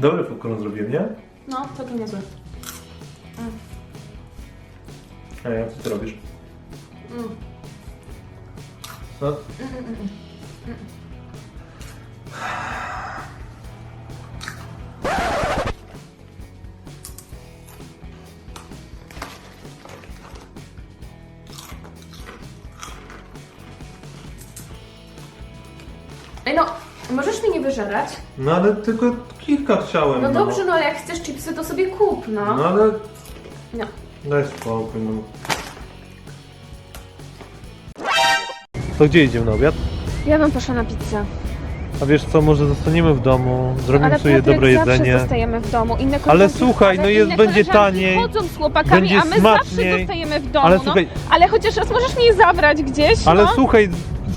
Dobry popcorn zrobiłem, nie? No, całkiem niezły. A ja co ty robisz? Mm. No, Ej no, możesz mi nie wyżerać? no ale tylko kilka chciałem. No dobrze, no ale jak chcesz chipsy, to sobie kup, no. No ale No. daj spokój, no. To gdzie idziemy na obiad? Ja bym poszła na pizzę. A wiesz co, może zostaniemy w domu, zrobimy Ale sobie dobre zawsze jedzenie. zostajemy w domu. Inne Ale koleżanki- słuchaj, no jest- inne będzie koleżanki taniej, chodzą z chłopakami, będzie a my smaczniej. zawsze zostajemy w domu, Ale no. słuchaj- Ale chociaż raz możesz mnie zabrać gdzieś, Ale no. słuchaj,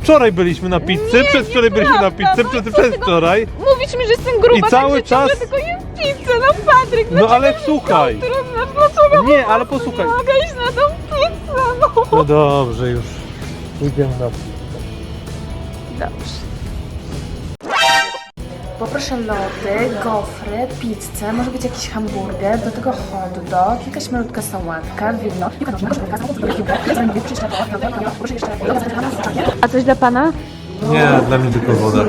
wczoraj byliśmy na pizzy, Nie, przedwczoraj byliśmy na nieprawda, pizzę, no przed, co z tego? przedwczoraj. Mówisz mi, że jestem gruba, I cały tak, że ciągle czas- tylko jem pizzę, no Patryk, No ale słuchaj. Teraz znasz, dlaczego Nie, ale posłuchaj. mogę iść na tą pizzę, no. No dobrze, już. Idziemy na Dobrze. Poproszę lody, gofry, pizzę, może być jakiś hamburger, do tego hot dog, jakaś malutka sałatka, wino. A coś dla pana? Nie, dla mnie tylko woda.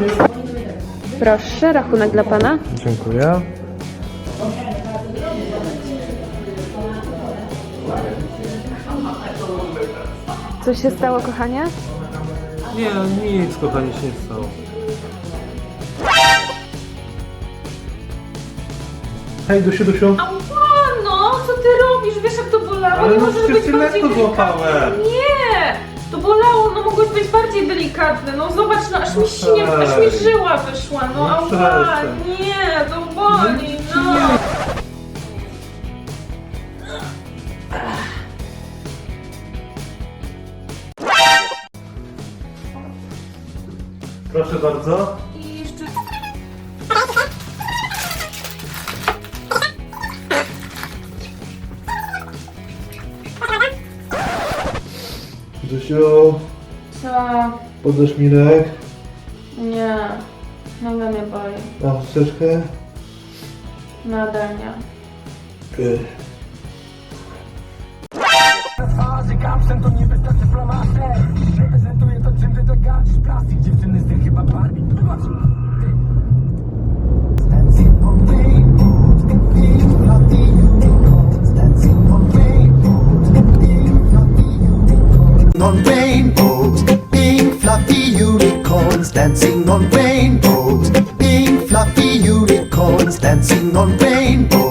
Proszę, rachunek dla pana. Dziękuję. Coś się stało, kochanie? Nie, nic, kochani, się nie stało. Hej, Dusiu, Dusiu. Ała, no, co ty robisz? Wiesz jak to bolało? Ale nie no możesz przecież być cię bardziej lekko delikatny. złapałem. Nie! To bolało, no mogłeś być bardziej delikatny. No zobacz, no aż mi sinie, aż mi żyła wyszła. No No ała, przestań. nie, to boli, no. Proszę bardzo. Dusiu, Co? podasz mi lek? Nie. Noga mnie boli. Mam chusteczkę? Nadal nie. Kapsem to nie wystarczy flamaster On rainbows Big fluffy unicorns Dancing on rainbows pink fluffy unicorns Dancing on rainbows